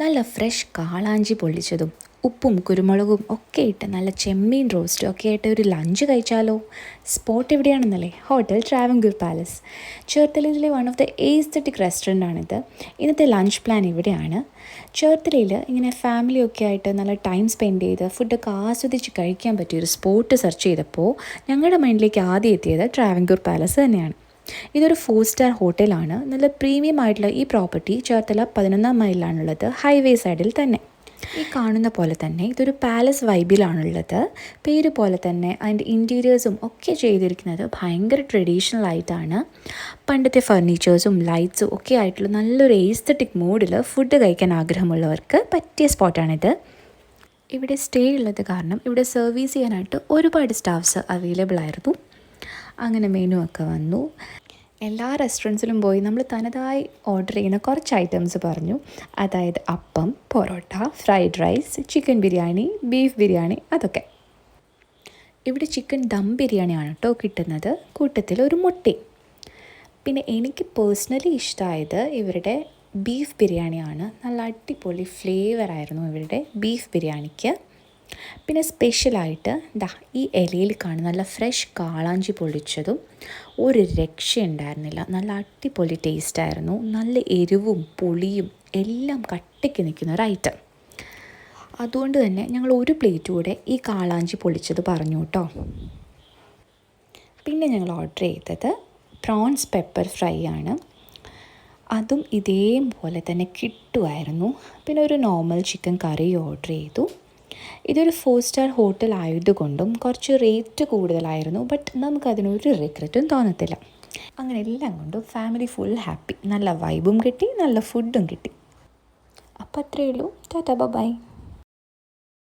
നല്ല ഫ്രഷ് കാളാഞ്ചി പൊള്ളിച്ചതും ഉപ്പും കുരുമുളകും ഒക്കെ ഇട്ട് നല്ല ചെമ്മീൻ റോസ്റ്റും ഒക്കെ ആയിട്ട് ഒരു ലഞ്ച് കഴിച്ചാലോ? സ്പോട്ട് എവിടെയാണെന്നല്ലേ? Hotel Travancore palace ചേർത്തലയിലെ one of the aesthetic restaurant ആണിത്. ഇന്നത്തെ ലഞ്ച് പ്ലാൻ ഇവിടെയാണ്. ചേർത്തലയിൽ ഇങ്ങനെ ഫാമിലി ഒക്കെ ആയിട്ട് നല്ല ടൈം സ്പെൻഡ് ചെയ്ത് ഫുഡൊക്കെ ആസ്വദിച്ച് കഴിക്കാൻ പറ്റിയൊരു സ്പോട്ട് സെർച്ച് ചെയ്തപ്പോൾ ഞങ്ങളുടെ മൈൻഡിലേക്ക് ആദ്യം എത്തിയത് ട്രാവൻകൂർ പാലസ് തന്നെയാണ്. ഇതൊരു ഫോർ സ്റ്റാർ ഹോട്ടലാണ്. നല്ല പ്രീമിയം ആയിട്ടുള്ള ഈ പ്രോപ്പർട്ടി ചേർത്തല പതിനൊന്നാം മൈലിലാണുള്ളത്. ഹൈവേ സൈഡിൽ തന്നെ. ഈ കാണുന്ന പോലെ തന്നെ ഇതൊരു പാലസ് വൈബിലാണുള്ളത് പേര് പോലെ തന്നെ അതിന്റെ ഇന്റീരിയേഴ്സും ഒക്കെ ചെയ്തിരിക്കുന്നത് ഭയങ്കര ട്രഡീഷണൽ ആയിട്ടാണ്. പണ്ടത്തെ ഫർണിച്ചേഴ്സും ലൈറ്റ്സും ഒക്കെ ആയിട്ടുള്ള നല്ലൊരു ഏസ്തറ്റിക് മൂഡിൽ ഫുഡ് കഴിക്കാൻ ആഗ്രഹമുള്ളവർക്ക് പറ്റിയ സ്പോട്ടാണിത് ഇവിടെ സ്റ്റേ ഉള്ളത് കാരണം ഇവിടെ സർവീസ് ചെയ്യാനായിട്ട് ഒരുപാട് സ്റ്റാഫ്സ് അവൈലബിൾ ആയിരുന്നു. അങ്ങനെ മെനു ഒക്കെ വന്നു. എല്ലാ റെസ്റ്റോറന്റ്സിലും പോയി നമ്മൾ തനതായി ഓർഡർ ചെയ്യുന്ന കുറച്ച് ഐറ്റംസ് പറഞ്ഞു. അതായത് appam porotta fried rice chicken biryani beef biryani അതൊക്കെ. ഇവിടെ ചിക്കൻ ദം ബിരിയാണിയാണ് കേട്ടോ കിട്ടുന്നത്. കൂട്ടത്തിൽ ഒരു മുട്ടി. പിന്നെ എനിക്ക് പേഴ്സണലി ഇഷ്ടമായത് ഇവരുടെ ബീഫ് ബിരിയാണിയാണ്. നല്ല അടിപൊളി ഫ്ലേവറായിരുന്നു ഇവരുടെ ബീഫ് ബിരിയാണിക്ക്. പിന്നെ സ്പെഷ്യലായിട്ട് ദാ ഈ ഇലയിൽ കാണുന്ന നല്ല ഫ്രഷ് കാളാഞ്ചി പൊളിച്ചതും ഒരു രക്ഷയുണ്ടായിരുന്നില്ല. നല്ല അടിപൊളി ടേസ്റ്റായിരുന്നു നല്ല എരിവും പുളിയും എല്ലാം കട്ടയ്ക്ക് നിൽക്കുന്ന ഒരു ഐറ്റം അതുകൊണ്ട് തന്നെ ഞങ്ങൾ ഒരു പ്ലേറ്റ് കൂടെ ഈ കാളാഞ്ചി പൊളിച്ചത് പറഞ്ഞു കേട്ടോ. പിന്നെ ഞങ്ങൾ ഓർഡർ ചെയ്തത് പ്രോൺസ് പെപ്പർ ഫ്രൈ ആണ്. അതും ഇതേപോലെ തന്നെ കിട്ടുമായിരുന്നു. പിന്നെ ഒരു നോർമൽ ചിക്കൻ കറി ഓർഡർ ചെയ്തു. ഇതൊരു ഫോർ സ്റ്റാർ ഹോട്ടൽ ആയതുകൊണ്ടും കുറച്ച് റേറ്റ് കൂടുതലായിരുന്നു ബട്ട് നമുക്കതിനൊരു റിഗ്രറ്റും തോന്നത്തില്ല. അങ്ങനെ എല്ലാം കൊണ്ടും ഫാമിലി ഫുൾ ഹാപ്പി നല്ല വൈബും കിട്ടി നല്ല ഫുഡും കിട്ടി. അപ്പം അത്രയേ ഉള്ളൂ. Tata bye